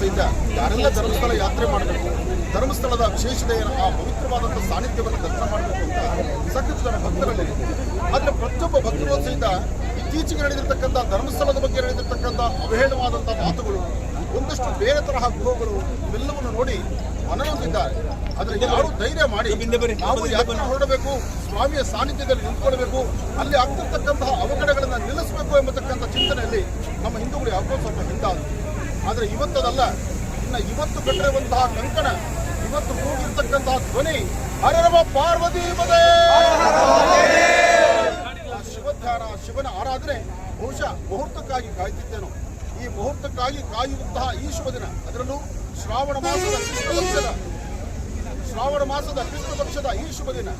ಸಹಿತ ಯಾರೆಲ್ಲ ಧರ್ಮಸ್ಥಳ ಯಾತ್ರೆ ಮಾಡಬೇಕು ಧರ್ಮಸ್ಥಳದ ವಿಶೇಷತೆ ಆ ಪವಿತ್ರವಾದಂಥ ಸಾನ್ನಿಧ್ಯವನ್ನು ದರ್ಶನ ಮಾಡಬೇಕು ಅಂತ ಸಾಕಷ್ಟು ಜನ ಭಕ್ತರಲ್ಲಿ ಆದರೆ ಪ್ರತಿಯೊಬ್ಬ ಭಕ್ತರು ಸಹಿತ ಇತ್ತೀಚೆಗೆ ನಡೆದಿರ್ತಕ್ಕಂಥ ಧರ್ಮಸ್ಥಳದ ಬಗ್ಗೆ ನಡೆದಿರ್ತಕ್ಕಂಥ ಅವಹೇಳವಾದಂಥ ಮಾತುಗಳು ಒಂದಷ್ಟು ಬೇರೆ ತರಹ ಗೃಹಗಳು ಇವೆಲ್ಲವನ್ನು ನೋಡಿ ಮನನೊಂದಿದ್ದಾರೆ. ಆದರೆ ಯಾರು ಧೈರ್ಯ ಮಾಡಿ ನಾವು ಯಾತ್ರೆ ಹೊರಡಬೇಕು ಸ್ವಾಮಿಯ ಸಾನ್ನಿಧ್ಯದಲ್ಲಿ ನಿಂತ್ಕೊಳ್ಬೇಕು ಅಲ್ಲಿ ಆಗ್ತಿರ್ತಕ್ಕಂತಹ ಅವಘಡಗಳನ್ನು ನಿಲ್ಲಿಸಬೇಕು ಎಂಬತಕ್ಕಂಥ ಚಿಂತನೆಯಲ್ಲಿ ನಮ್ಮ ಹಿಂದೂಗಳು ಯಾಕೋ ಸ್ವಲ್ಪ ಹಿಂದಾದ್ರು. ಆದರೆ ಇವತ್ತದಲ್ಲ, ಇನ್ನು ಇವತ್ತು ಕಟ್ಟಿರುವಂತಹ ಕಂಕಣ, ಇವತ್ತು ಕೂಗಿರ್ತಕ್ಕಂತಹ ಧ್ವನಿ, ಹರರವ ಪಾರ್ವತಿ ಪದೇ ಶಿವಧ್ಯಾನ ಶಿವನ ಆರಾಧನೆ ಬಹುಶಃ ಮುಹೂರ್ತಕ್ಕಾಗಿ ಕಾಯ್ತಿದ್ದೇನು. ಈ ಮುಹೂರ್ತಕ್ಕಾಗಿ ಕಾಯುವಂತಹ ಈ ಶುಭ ದಿನ, ಅದರಲ್ಲೂ ಶ್ರಾವಣ ಮಾಸದ ಕೃಷ್ಣ ಶ್ರಾವಣ ಮಾಸದ ಕೃಷ್ಣ ಪಕ್ಷದ ಈ ಶುಭ ದಿನ.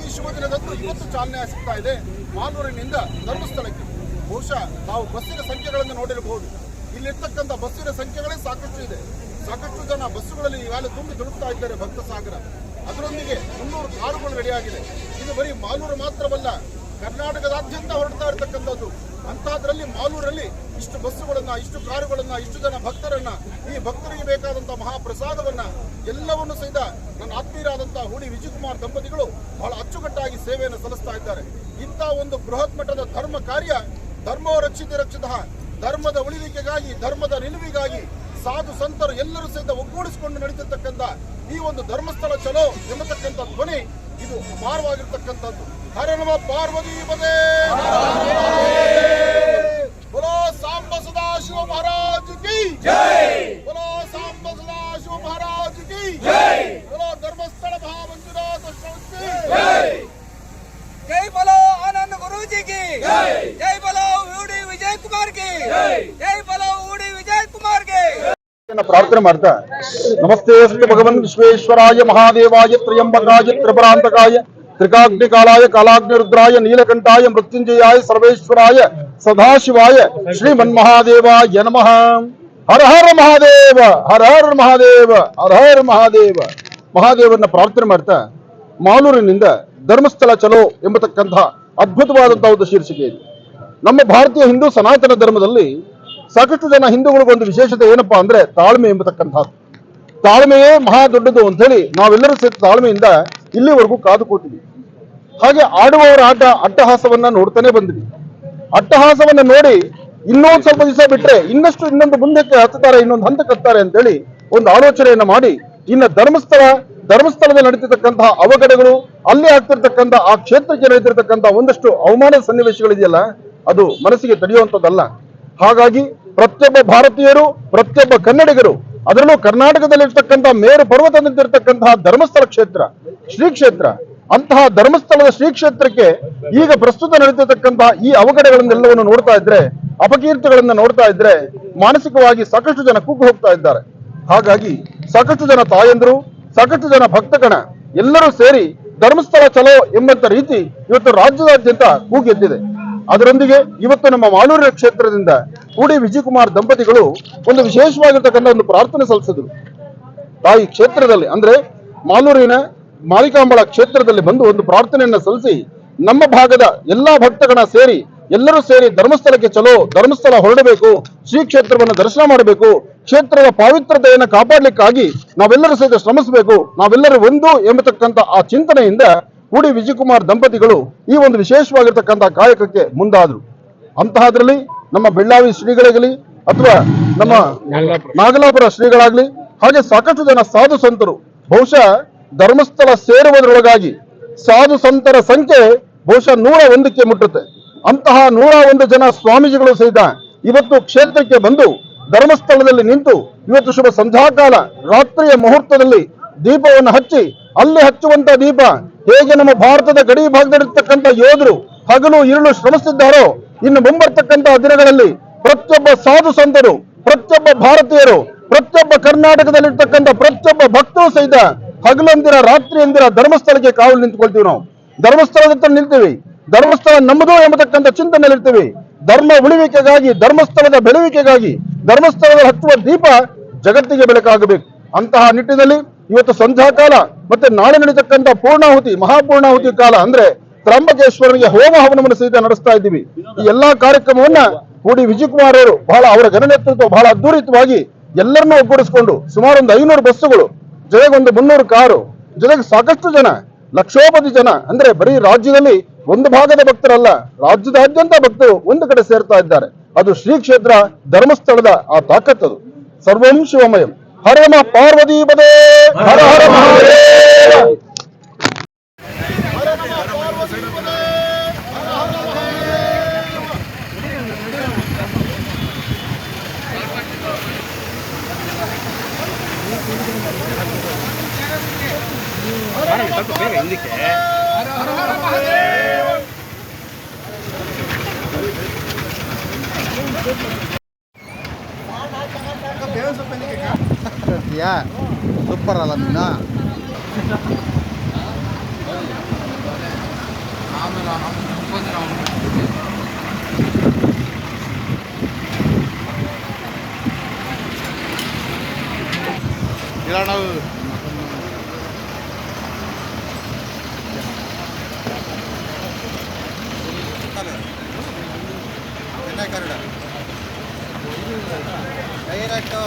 ಈ ಶುಭ ದಿನದಂದು ಇವತ್ತು ಚಾಲನೆ ಸಿಗ್ತಾ ಇದೆ ಮಾಲೂರಿನಿಂದ ಧರ್ಮಸ್ಥಳಕ್ಕೆ. ಬಹುಶಃ ನಾವು ಬಸ್ಸಿನ ಸಂಖ್ಯೆಗಳನ್ನು ನೋಡಿರಬಹುದು. ಇಲ್ಲಿರ್ತಕ್ಕಂಥ ಬಸ್ಸಿನ ಸಂಖ್ಯೆಗಳೇ ಸಾಕಷ್ಟು ಇದೆ. ಸಾಕಷ್ಟು ಜನ ಬಸ್ಸುಗಳಲ್ಲಿ ಈಗಾಗಲೇ ತುಂಬಿ ತುಳುಕ್ತಾ ಇದ್ದಾರೆ ಭಕ್ತ ಸಾಗರ. ಅದರೊಂದಿಗೆ ಮುನ್ನೂರು ಕಾರುಗಳು ರೆಡಿಯಾಗಿದೆ. ಇದು ಬರೀ ಮಾಲೂರು ಮಾತ್ರವಲ್ಲ, ಕರ್ನಾಟಕದಾದ್ಯಂತ ಹೊರಡ್ತಾ ಇರತಕ್ಕಂಥದ್ದು. ಅಂತಹದ್ರಲ್ಲಿ ಮಾಲೂರಲ್ಲಿ ಇಷ್ಟು ಬಸ್ಸುಗಳನ್ನ, ಇಷ್ಟು ಕಾರುಗಳನ್ನ, ಇಷ್ಟು ಜನ ಭಕ್ತರನ್ನ, ಈ ಭಕ್ತರಿಗೆ ಬೇಕಾದಂತಹ ಮಹಾಪ್ರಸಾದವನ್ನ ಎಲ್ಲವನ್ನು ಸಹಿತ ನನ್ನ ಆತ್ಮೀಯರಾದಂತಹ ಹುಡಿ ವಿಜಯಕುಮಾರ್ ದಂಪತಿಗಳು ಬಹಳ ಅಚ್ಚುಕಟ್ಟಾಗಿ ಸೇವೆಯನ್ನು ಸಲ್ಲಿಸ್ತಾ ಇದ್ದಾರೆ. ಇಂಥ ಒಂದು ಬೃಹತ್ ಮಟ್ಟದ ಧರ್ಮ ಕಾರ್ಯ ಧರ್ಮೋ ರಕ್ಷಿತ ರಕ್ಷಿತ ಧರ್ಮದ ಉಳಿವಿಕೆಗಾಗಿ, ಧರ್ಮದ ನಿಲುವಿಗಾಗಿ ಸಾಧು ಸಂತರು ಎಲ್ಲರೂ ಸಹಿತ ಒಗ್ಗೂಡಿಸಿಕೊಂಡು ನಡೀತಿರ್ತಕ್ಕಂಥ ಈ ಒಂದು ಧರ್ಮಸ್ಥಳ ಚಲೋ ಎಂಬತಕ್ಕಂಥ ಧ್ವನಿ, ಇದು ಅಪಾರವಾಗಿರ್ತಕ್ಕಂಥದ್ದು. ಹರೇ ನಮ ಪಾರ್ವತಿ ಪದೇ. ಸಾಂಬ ಸದಾಶಿವ ಮಹಾರಾಜ್ ಕಿ ಜೈ! ಮಾಡ್ತಾ. ನಮಸ್ತೆ ಅಸ್ತು ಭಗವನ್ ವಿಶ್ವೇಶ್ವರಾಯ ಮಹಾದೇವಾಯ ತ್ರಯಂಬಕಾಯ ತ್ರಿಪರಾಂತಕಾಯ ತ್ರಿಕಾಗ್ನಿ ಕಾಲಾಯ ಕಾಲಾಗ್ನಿ ರುದ್ರಾಯ ನೀಲಕಂಠಾಯ ಮೃತ್ಯುಂಜಯಾಯ ಸರ್ವೇಶ್ವರಾಯ ಸದಾಶಿವಾಯ ಶ್ರೀಮನ್ಮಹಾದೇವಾಯ ನಮಃ. ಹರ ಹರ ಮಹಾದೇವ, ಹರ ಹರ ಮಹಾದೇವ, ಹರ ಹರ ಮಹಾದೇವ. ಮಹಾದೇವನ ಪ್ರಾರ್ಥನೆ ಮಾಡ್ತಾ ಮಾಲೂರಿನಿಂದ ಧರ್ಮಸ್ಥಳ ಚಲೋ ಎಂಬತಕ್ಕಂತಹ ಅದ್ಭುತವಾದಂತಹ ಒಂದು ಶೀರ್ಷಿಕೆ ಇದೆ. ನಮ್ಮ ಭಾರತೀಯ ಹಿಂದೂ ಸನಾತನ ಧರ್ಮದಲ್ಲಿ ಸಾಕಷ್ಟು ಜನ ಹಿಂದೂಗಳಿಗೊಂದು ವಿಶೇಷತೆ ಏನಪ್ಪಾ ಅಂದ್ರೆ ತಾಳ್ಮೆ ಎಂಬತಕ್ಕಂಥದ್ದು. ತಾಳ್ಮೆಯೇ ಮಹಾ ದೊಡ್ಡದು ಅಂತ ಹೇಳಿ ನಾವೆಲ್ಲರೂ ಸೇರಿ ತಾಳ್ಮೆಯಿಂದ ಇಲ್ಲಿವರೆಗೂ ಕಾದು ಹಾಗೆ ಆಡುವವರ ಆಟ, ಅಟ್ಟಹಾಸವನ್ನ ನೋಡ್ತಾನೆ ಬಂದ್ವಿ. ಅಟ್ಟಹಾಸವನ್ನ ನೋಡಿ ಇನ್ನೊಂದು ಸ್ವಲ್ಪ ದಿವಸ ಬಿಟ್ರೆ ಇನ್ನಷ್ಟು ಇನ್ನೊಂದು ಮುಂದಕ್ಕೆ ಹತ್ತುತ್ತಾರೆ, ಇನ್ನೊಂದು ಹಂತಕ್ಕೆ ಅಂತ ಅಂತೇಳಿ ಒಂದು ಆಲೋಚನೆಯನ್ನ ಮಾಡಿ ಇನ್ನ ಧರ್ಮಸ್ಥಳ, ಧರ್ಮಸ್ಥಳದಲ್ಲಿ ನಡೀತಿರ್ತಕ್ಕಂತಹ ಅವಘಡಗಳು, ಅಲ್ಲಿ ಆಗ್ತಿರ್ತಕ್ಕಂಥ ಆ ಕ್ಷೇತ್ರಕ್ಕೆ ನಡೀತಿರ್ತಕ್ಕಂಥ ಒಂದಷ್ಟು ಅವಮಾನದ ಸನ್ನಿವೇಶಗಳಿದೆಯಲ್ಲ, ಅದು ಮನಸ್ಸಿಗೆ ತಡೆಯುವಂಥದ್ದಲ್ಲ. ಹಾಗಾಗಿ ಪ್ರತಿಯೊಬ್ಬ ಭಾರತೀಯರು, ಪ್ರತಿಯೊಬ್ಬ ಕನ್ನಡಿಗರು, ಅದರಲ್ಲೂ ಕರ್ನಾಟಕದಲ್ಲಿರ್ತಕ್ಕಂಥ ಮೇರು ಪರ್ವತದಂತಿರ್ತಕ್ಕಂತಹ ಧರ್ಮಸ್ಥಳ ಕ್ಷೇತ್ರ, ಶ್ರೀ ಕ್ಷೇತ್ರ, ಅಂತಹ ಧರ್ಮಸ್ಥಳದ ಶ್ರೀ ಕ್ಷೇತ್ರಕ್ಕೆ ಈಗ ಪ್ರಸ್ತುತ ನಡೀತಿರ್ತಕ್ಕಂತಹ ಈ ಅವಘಡಗಳನ್ನೆಲ್ಲವನ್ನು ನೋಡ್ತಾ ಇದ್ರೆ, ಅಪಕೀರ್ತಿಗಳನ್ನ ನೋಡ್ತಾ ಇದ್ರೆ ಮಾನಸಿಕವಾಗಿ ಸಾಕಷ್ಟು ಜನ ಕುಗ್ಗು ಹೋಗ್ತಾ ಇದ್ದಾರೆ. ಹಾಗಾಗಿ ಸಾಕಷ್ಟು ಜನ ತಾಯಂದರು, ಸಾಕಷ್ಟು ಜನ ಭಕ್ತಗಣ, ಎಲ್ಲರೂ ಸೇರಿ ಧರ್ಮಸ್ಥಳ ಚಲೋ ಎಂಬಂತ ರೀತಿ ಇವತ್ತು ರಾಜ್ಯದಾದ್ಯಂತ ಕೂಗೆದ್ದಿದೆ ಅದರೊಂದಿಗೆ ಇವತ್ತು ನಮ್ಮ ಮಾಲೂರಿನ ಕ್ಷೇತ್ರದಿಂದ ಕೂಡಿ ವಿಜಯಕುಮಾರ್ ದಂಪತಿಗಳು ಒಂದು ವಿಶೇಷವಾಗಿರ್ತಕ್ಕಂಥ ಒಂದು ಪ್ರಾರ್ಥನೆ ಸಲ್ಲಿಸಿದ್ರು. ತಾಯಿ ಕ್ಷೇತ್ರದಲ್ಲಿ, ಅಂದ್ರೆ ಮಾಲೂರಿನ ಮಾಲಿಕಾಂಬಳ ಕ್ಷೇತ್ರದಲ್ಲಿ ಬಂದು ಒಂದು ಪ್ರಾರ್ಥನೆಯನ್ನ ಸಲ್ಲಿಸಿ ನಮ್ಮ ಭಾಗದ ಎಲ್ಲಾ ಭಕ್ತಗಣ ಸೇರಿ, ಎಲ್ಲರೂ ಸೇರಿ ಧರ್ಮಸ್ಥಳಕ್ಕೆ ಚಲೋ, ಧರ್ಮಸ್ಥಳ ಹೊರಡಬೇಕು, ಶ್ರೀ ಕ್ಷೇತ್ರವನ್ನು ದರ್ಶನ ಮಾಡಬೇಕು, ಕ್ಷೇತ್ರದ ಪಾವಿತ್ರತೆಯನ್ನು ಕಾಪಾಡಲಿಕ್ಕಾಗಿ ನಾವೆಲ್ಲರೂ ಸಹಿತ ಶ್ರಮಿಸಬೇಕು, ನಾವೆಲ್ಲರೂ ಒಂದು ಎಂಬತಕ್ಕಂಥ ಆ ಚಿಂತನೆಯಿಂದ ಕೂಡಿ ವಿಜಯಕುಮಾರ್ ದಂಪತಿಗಳು ಈ ಒಂದು ವಿಶೇಷವಾಗಿರ್ತಕ್ಕಂಥ ಕಾಯಕಕ್ಕೆ ಮುಂದಾದ್ರು. ಅಂತಹದ್ರಲ್ಲಿ ನಮ್ಮ ಬೆಳ್ಳಾವಿ ಶ್ರೀಗಳಾಗಲಿ ಅಥವಾ ನಮ್ಮ ನಾಗಲಾಪುರ ಶ್ರೀಗಳಾಗ್ಲಿ ಹಾಗೆ ಸಾಕಷ್ಟು ಜನ ಸಾಧು ಸಂತರು, ಬಹುಶಃ ಧರ್ಮಸ್ಥಳ ಸೇರುವುದರೊಳಗಾಗಿ ಸಾಧು ಸಂತರ ಸಂಖ್ಯೆ ಬಹುಶಃ ನೂರ ಒಂದಕ್ಕೆ ಮುಟ್ಟುತ್ತೆ. ಅಂತಹ ನೂರ ಒಂದು ಜನ ಸ್ವಾಮೀಜಿಗಳು ಸಹಿತ ಇವತ್ತು ಕ್ಷೇತ್ರಕ್ಕೆ ಬಂದು ಧರ್ಮಸ್ಥಳದಲ್ಲಿ ನಿಂತು ಇವತ್ತು ಶುಭ ಸಂಧ್ಯಾಕಾಲ ರಾತ್ರಿಯ ಮುಹೂರ್ತದಲ್ಲಿ ದೀಪವನ್ನು ಹಚ್ಚಿ ಅಲ್ಲಿ ಹಚ್ಚುವಂತ ದೀಪ ಹೇಗೆ ನಮ್ಮ ಭಾರತದ ಗಡಿ ಭಾಗದಲ್ಲಿರ್ತಕ್ಕಂಥ ಯೋಧರು, ಹಗಲು, ಇರುಳು ಶ್ರಮಿಸುತ್ತಿದ್ದಾರೋ ಇನ್ನು ಮುಂಬರ್ತಕ್ಕಂಥ ದಿನಗಳಲ್ಲಿ ಪ್ರತಿಯೊಬ್ಬ ಸಾಧು ಸಂತರು, ಪ್ರತಿಯೊಬ್ಬ ಭಾರತೀಯರು, ಪ್ರತಿಯೊಬ್ಬ ಕರ್ನಾಟಕದಲ್ಲಿರ್ತಕ್ಕಂಥ ಪ್ರತಿಯೊಬ್ಬ ಭಕ್ತರು ಸಹಿತ ರಾತ್ರಿ ರಾತ್ರಿಯಂದಿರ ಧರ್ಮಸ್ಥಳಕ್ಕೆ ಕಾವಲು ನಿಂತುಕೊಳ್ತೀವಿ ನಾವು. ಧರ್ಮಸ್ಥಳದ ಹತ್ರ ನಿಲ್ತೀವಿ. ಧರ್ಮಸ್ಥಳ ನಮ್ಮದು ಎಂಬತಕ್ಕಂಥ ಚಿಂತನೆಯಲ್ಲಿರ್ತೀವಿ. ಧರ್ಮ ಉಳಿವಿಕೆಗಾಗಿ, ಧರ್ಮಸ್ಥಳದ ಬೆಳವಿಕೆಗಾಗಿ ಧರ್ಮಸ್ಥಳದ ಹತ್ತುವ ದೀಪ ಜಗತ್ತಿಗೆ ಬೆಳಕಾಗಬೇಕು. ಅಂತಹ ನಿಟ್ಟಿನಲ್ಲಿ ಇವತ್ತು ಸಂಧ್ಯಾಕಾಲ ಮತ್ತೆ ನಾಳೆ ನಡೀತಕ್ಕಂಥ ಪೂರ್ಣಾಹುತಿ, ಮಹಾಪೂರ್ಣಾಹುತಿ ಕಾಲ ಅಂದ್ರೆ ತ್ರಂಬಕೇಶ್ವರನಿಗೆ ಹೋಮ ಹವನವನ್ನು ಸಹಿತ ನಡೆಸ್ತಾ ಇದ್ದೀವಿ. ಈ ಎಲ್ಲಾ ಕಾರ್ಯಕ್ರಮವನ್ನ ಕೂಡಿ ವಿಜಯಕುಮಾರ್ ಅವರು ಬಹಳ ಅವರ ಘನ ನೇತೃತ್ವ, ಬಹಳ ಅದ್ದೂರಿತವಾಗಿ ಎಲ್ಲರನ್ನೂ ಒಗ್ಗೂಡಿಸಿಕೊಂಡು ಸುಮಾರು ಒಂದು ಐನೂರು ಬಸ್ಸುಗಳು, ಜೊತೆಗೆ ಒಂದು ಮುನ್ನೂರು ಕಾರು, ಜೊತೆಗೆ ಸಾಕಷ್ಟು ಜನ ಲಕ್ಷೋಪತಿ ಜನ, ಅಂದ್ರೆ ಬರೀ ರಾಜ್ಯದಲ್ಲಿ ಒಂದು ಭಾಗದ ಭಕ್ತರಲ್ಲ, ರಾಜ್ಯದಾದ್ಯಂತ ಭಕ್ತರು ಒಂದು ಕಡೆ ಸೇರ್ತಾ ಇದ್ದಾರೆ. ಅದು ಶ್ರೀ ಕ್ಷೇತ್ರ ಧರ್ಮಸ್ಥಳದ ಆ ತಾಕತ್ತದು. ಸರ್ವಂ ಶಿವಮಯಂ. ಹರೇಮ ಪಾರ್ವತಿ ಪದೇ ಹರ ಹರ ಮಹಾದೇವ ಯಾ ಸೂಪರ್ ಅಲ್ಲ ಮೀನು ಇಲ್ಲ ನಾವು ಚೆನ್ನೈ ಕನ್ನಡ ಡೈರೆಕ್ಟು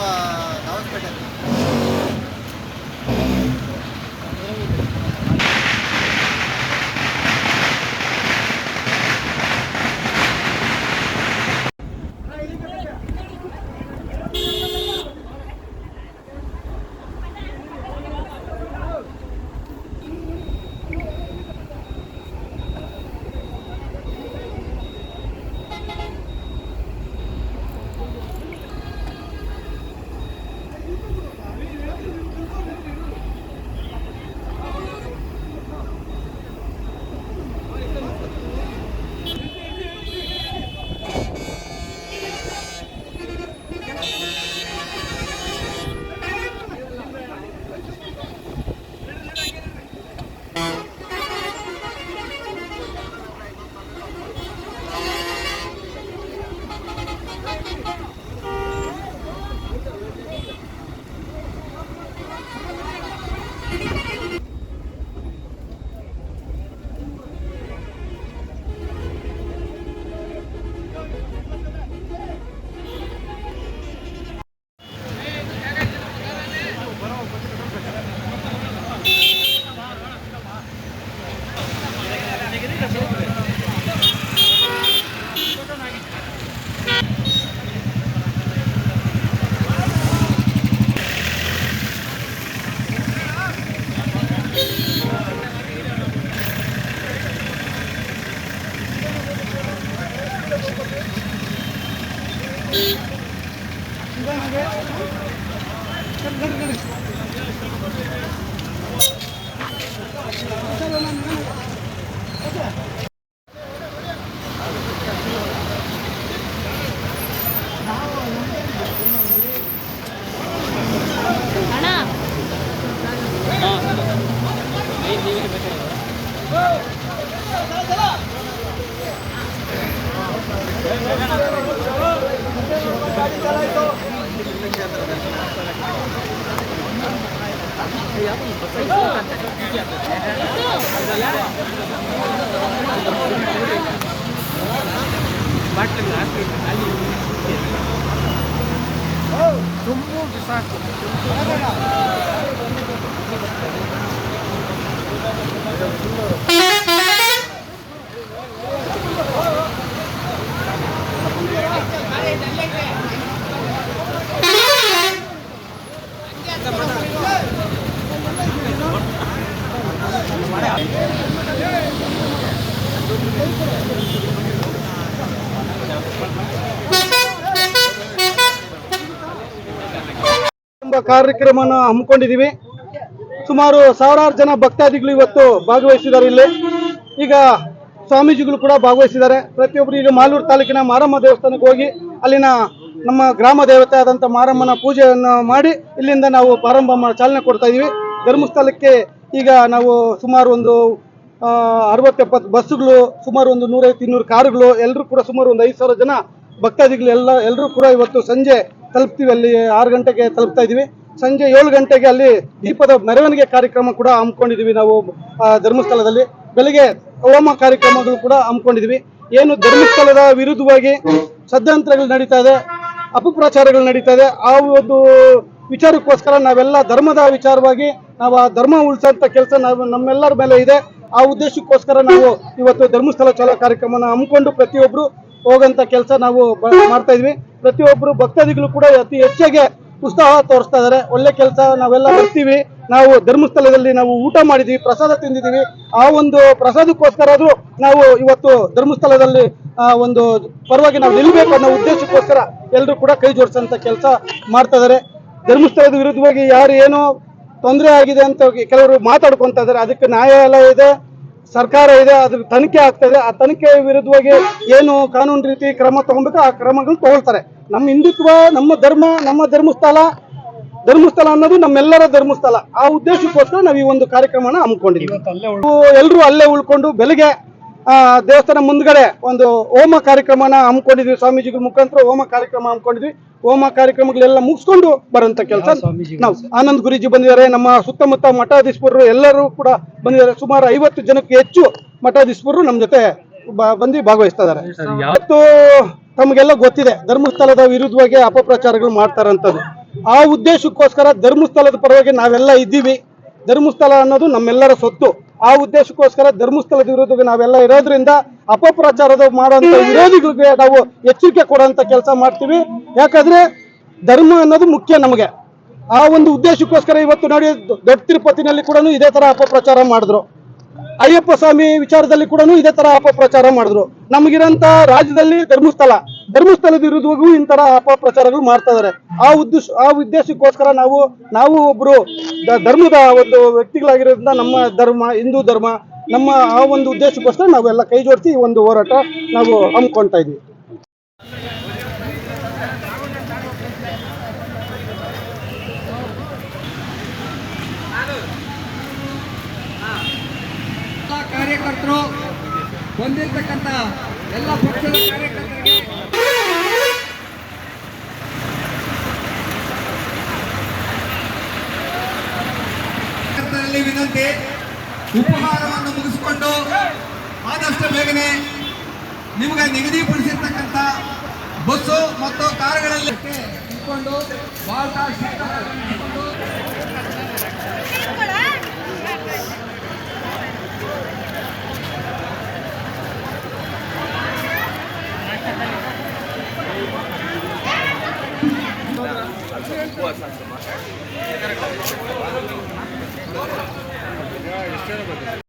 Go! ದಾವಸ್ಪೇಟೆ ಎಂಬ ಕಾರ್ಯಕ್ರಮನ ಹಮ್ಮಿಕೊಂಡಿದ್ದೀವಿ. ಸುಮಾರು ಸಾವಿರಾರು ಜನ ಭಕ್ತಾದಿಗಳು ಇವತ್ತು ಭಾಗವಹಿಸಿದ್ದಾರೆ ಇಲ್ಲಿ. ಈಗ ಸ್ವಾಮೀಜಿಗಳು ಕೂಡ ಭಾಗವಹಿಸಿದ್ದಾರೆ. ಪ್ರತಿಯೊಬ್ಬರು ಈಗ ಮಾಲೂರು ತಾಲೂಕಿನ ಮಾರಮ್ಮ ದೇವಸ್ಥಾನಕ್ಕೆ ಹೋಗಿ ಅಲ್ಲಿನ ನಮ್ಮ ಗ್ರಾಮ ದೇವತೆ ಆದಂಥ ಮಾರಮ್ಮನ ಪೂಜೆಯನ್ನು ಮಾಡಿ ಇಲ್ಲಿಂದ ನಾವು ಪ್ರಾರಂಭ ಚಾಲನೆ ಕೊಡ್ತಾ ಇದ್ದೀವಿ. ಧರ್ಮಸ್ಥಳಕ್ಕೆ ಈಗ ನಾವು ಸುಮಾರು ಒಂದು ಅರವತ್ತೆಪ್ಪತ್ತು ಬಸ್ಸುಗಳು, ಸುಮಾರು ಒಂದು ನೂರೈವತ್ತು ಇನ್ನೂರು ಕಾರುಗಳು, ಎಲ್ಲರೂ ಕೂಡ ಸುಮಾರು ಒಂದು ಐದು ಸಾವಿರ ಜನ ಭಕ್ತಾದಿಗಳು ಎಲ್ಲ, ಎಲ್ಲರೂ ಕೂಡ ಇವತ್ತು ಸಂಜೆ ತಲುಪ್ತೀವಿ ಅಲ್ಲಿ ಆರು ಗಂಟೆಗೆ ತಲುಪ್ತಾ ಇದೀವಿ ಸಂಜೆ ಏಳು ಗಂಟೆಗೆ ಅಲ್ಲಿ ದೀಪದ ಮೆರವಣಿಗೆ ಕಾರ್ಯಕ್ರಮ ಕೂಡ ಹಮ್ಮಿಕೊಂಡಿದೀವಿ ನಾವು ಧರ್ಮಸ್ಥಳದಲ್ಲಿ. ಬೆಳಿಗ್ಗೆ ಹೋಮ ಕಾರ್ಯಕ್ರಮಗಳು ಕೂಡ ಹಮ್ಮಿಕೊಂಡಿದೀವಿ ಏನು ಧರ್ಮಸ್ಥಳದ ವಿರುದ್ಧವಾಗಿ ಸದ್ಯಂತ್ರಗಳು ನಡೀತಾ ಇದೆ, ಅಪಪ್ರಚಾರಗಳು ನಡೀತಾ ಇದೆ, ಆ ಒಂದು ವಿಚಾರಕ್ಕೋಸ್ಕರ ನಾವೆಲ್ಲ ಧರ್ಮದ ವಿಚಾರವಾಗಿ ನಾವು ಆ ಧರ್ಮ ಉಳಿಸಂತ ಕೆಲಸ ನಾವು ನಮ್ಮೆಲ್ಲರ ಮೇಲೆ ಇದೆ. ಆ ಉದ್ದೇಶಕ್ಕೋಸ್ಕರ ನಾವು ಇವತ್ತು ಧರ್ಮಸ್ಥಳ ಚಲೋ ಕಾರ್ಯಕ್ರಮನ ಹಮ್ಮಿಕೊಂಡು ಪ್ರತಿಯೊಬ್ಬರು ಹೋಗಂತ ಕೆಲಸ ನಾವು ಮಾಡ್ತಾ ಇದ್ವಿ ಪ್ರತಿಯೊಬ್ಬರು ಭಕ್ತಾದಿಗಳು ಕೂಡ ಅತಿ ಹೆಚ್ಚಾಗಿ ಉತ್ಸಾಹ ತೋರಿಸ್ತಾ ಇದ್ದಾರೆ. ಒಳ್ಳೆ ಕೆಲಸ, ನಾವೆಲ್ಲ ಬರ್ತೀವಿ ನಾವು ಧರ್ಮಸ್ಥಳದಲ್ಲಿ ನಾವು ಊಟ ಮಾಡಿದೀವಿ, ಪ್ರಸಾದ ತಿಂದಿದ್ದೀವಿ ಆ ಒಂದು ಪ್ರಸಾದಕ್ಕೋಸ್ಕರ ಆದ್ರೂ ನಾವು ಇವತ್ತು ಧರ್ಮಸ್ಥಳದಲ್ಲಿ, ಆ, ಒಂದು ಪರವಾಗಿ ನಾವು ನಿಲ್ಲಬೇಕು ಅನ್ನೋ ಉದ್ದೇಶಕ್ಕೋಸ್ಕರ ಎಲ್ಲರೂ ಕೂಡ ಕೈ ಜೋಡಿಸೋಂಥ ಕೆಲಸ ಮಾಡ್ತಾ ಇದ್ದಾರೆ. ಧರ್ಮಸ್ಥಳದ ವಿರುದ್ಧವಾಗಿ ಯಾರು ಏನೋ ತೊಂದರೆ ಆಗಿದೆ ಅಂತ ಕೆಲವರು ಮಾತಾಡ್ಕೊಂತ ಇದ್ದಾರೆ. ಅದಕ್ಕೆ ನ್ಯಾಯಾಲಯ ಇದೆ, ಸರ್ಕಾರ ಇದೆ ಅದ್ರ ತನಿಖೆ ಆಗ್ತಾ ಇದೆ. ಆ ತನಿಖೆ ವಿರುದ್ಧವಾಗಿ ಏನು ಕಾನೂನು ರೀತಿ ಕ್ರಮ ತಗೊಬೇಕು ಆ ಕ್ರಮಗಳು ತಗೊಳ್ತಾರೆ. ನಮ್ಮ ಹಿಂದುತ್ವ ನಮ್ಮ ಧರ್ಮ ನಮ್ಮ ಧರ್ಮಸ್ಥಳ ಧರ್ಮಸ್ಥಳ ಅನ್ನೋದು ನಮ್ಮೆಲ್ಲರ ಧರ್ಮಸ್ಥಳ. ಆ ಉದ್ದೇಶಕ್ಕೋಸ್ಕರ ನಾವು ಈ ಒಂದು ಕಾರ್ಯಕ್ರಮನ ಹಮ್ಮಿಕೊಂಡಿದ್ದೀವಿ ಎಲ್ಲರೂ ಅಲ್ಲೇ ಉಳ್ಕೊಂಡು ಬೆಳಗ್ಗೆ ಆ, ದೇವಸ್ಥಾನ ಮುಂದ್ಗಡೆ ಒಂದು ಹೋಮ ಕಾರ್ಯಕ್ರಮನ ಹಮ್ಮಿಕೊಂಡಿದ್ವಿ. ಸ್ವಾಮೀಜಿಗಳ ಮುಖಾಂತರ ಹೋಮ ಕಾರ್ಯಕ್ರಮ ಹಮ್ಮಿಕೊಂಡಿದ್ವಿ. ಹೋಮ ಕಾರ್ಯಕ್ರಮಗಳೆಲ್ಲ ಮುಗಿಸ್ಕೊಂಡು ಬರೋಂಥ ಕೆಲಸ. ನಾವು ಆನಂದ್ ಗುರುಜಿ ಬಂದಿದ್ದಾರೆ. ನಮ್ಮ ಸುತ್ತಮುತ್ತ ಮಠಾಧೀಶ್ವರರು ಎಲ್ಲರೂ ಕೂಡ ಬಂದಿದ್ದಾರೆ. ಸುಮಾರು ಐವತ್ತು ಜನಕ್ಕೆ ಹೆಚ್ಚು ಮಠಾಧೀಶ್ವರರು ನಮ್ಮ ಜೊತೆ ಬಂದು ಭಾಗವಹಿಸ್ತಾ ಇದ್ದಾರೆ ಇವತ್ತು ತಮಗೆಲ್ಲ ಗೊತ್ತಿದೆ ಧರ್ಮಸ್ಥಳದ ವಿರುದ್ಧವಾಗಿ ಅಪಪ್ರಚಾರಗಳು ಮಾಡ್ತಾರಂಥದ್ದು ಆ ಉದ್ದೇಶಕ್ಕೋಸ್ಕರ ಧರ್ಮಸ್ಥಳದ ಪರವಾಗಿ ನಾವೆಲ್ಲ ಇದ್ದೀವಿ. ಧರ್ಮಸ್ಥಳ ಅನ್ನೋದು ನಮ್ಮೆಲ್ಲರ ಸೊತ್ತು. ಆ ಉದ್ದೇಶಕ್ಕೋಸ್ಕರ ಧರ್ಮಸ್ಥಳದ ವಿರುದ್ಧ ನಾವೆಲ್ಲ ಇರೋದ್ರಿಂದ ಅಪಪ್ರಚಾರದ ಮಾಡುವಂತ ವಿರೋಧಿಗಳಿಗೆ ನಾವು ಎಚ್ಚರಿಕೆ ಕೊಡುವಂತ ಕೆಲಸ ಮಾಡ್ತೀವಿ. ಯಾಕಂದ್ರೆ ಧರ್ಮ ಅನ್ನೋದು ಮುಖ್ಯ ನಮಗೆ. ಆ ಒಂದು ಉದ್ದೇಶಕ್ಕೋಸ್ಕರ ಇವತ್ತು ನೋಡಿ ದೊಡ್ಡ ತಿರುಪತಿನಲ್ಲಿ ಕೂಡ ಇದೇ ತರ ಅಪಪ್ರಚಾರ ಮಾಡಿದ್ರು. ಅಯ್ಯಪ್ಪ ಸ್ವಾಮಿ ವಿಚಾರದಲ್ಲಿ ಕೂಡ ಇದೇ ತರ ಅಪಪ್ರಚಾರ ಮಾಡಿದ್ರು. ನಮಗಿರಂತ ರಾಜ್ಯದಲ್ಲಿ ಧರ್ಮಸ್ಥಳ. ಧರ್ಮಸ್ಥಳದ ವಿರುದ್ಧವಾಗೂ ಇಂತರ ಅಪಪ್ರಚಾರಗಳು ಮಾಡ್ತಾ ಇದಾರೆ. ಆ ಉದ್ದೇಶ, ಆ ಉದ್ದೇಶಕ್ಕೋಸ್ಕರ ನಾವು ನಾವು ಒಬ್ರು ಧರ್ಮದ ಒಂದು ವ್ಯಕ್ತಿಗಳಾಗಿರೋದ್ರಿಂದ ನಮ್ಮ ಧರ್ಮ, ಹಿಂದೂ ಧರ್ಮ, ನಮ್ಮ ಆ ಒಂದು ಉದ್ದೇಶಕ್ಕೋಸ್ಕರ ನಾವೆಲ್ಲ ಕೈ ಜೋಡಿಸಿ ಈ ಒಂದು ಹೋರಾಟ ನಾವು ಹಮ್ಮಿಕೊಳ್ತಾ ಇದೀವಿ ಎಲ್ಲ ಕಾರ್ಯಕರ್ತರು ಬಂದಿರತಕ್ಕಂತ ಎಲ್ಲ ಪಕ್ಷದ ಕಾರ್ಯಕರ್ತರಿಗೆ ವಿನಂತಿ, ಉಪಹಾರವನ್ನು ಮುಗಿಸಿಕೊಂಡು ಆದಷ್ಟು ಬೇಗನೆ ನಿಮಗೆ ನಿಗದಿಪಡಿಸಿರ್ತಕ್ಕಂಥ ಬಸ್ಸು ಮತ್ತು ಕಾರುಗಳಲ್ಲಿ ಇಟ್ಕೊಂಡು ಬಹಳ ಇಟ್ಕೊಂಡು जय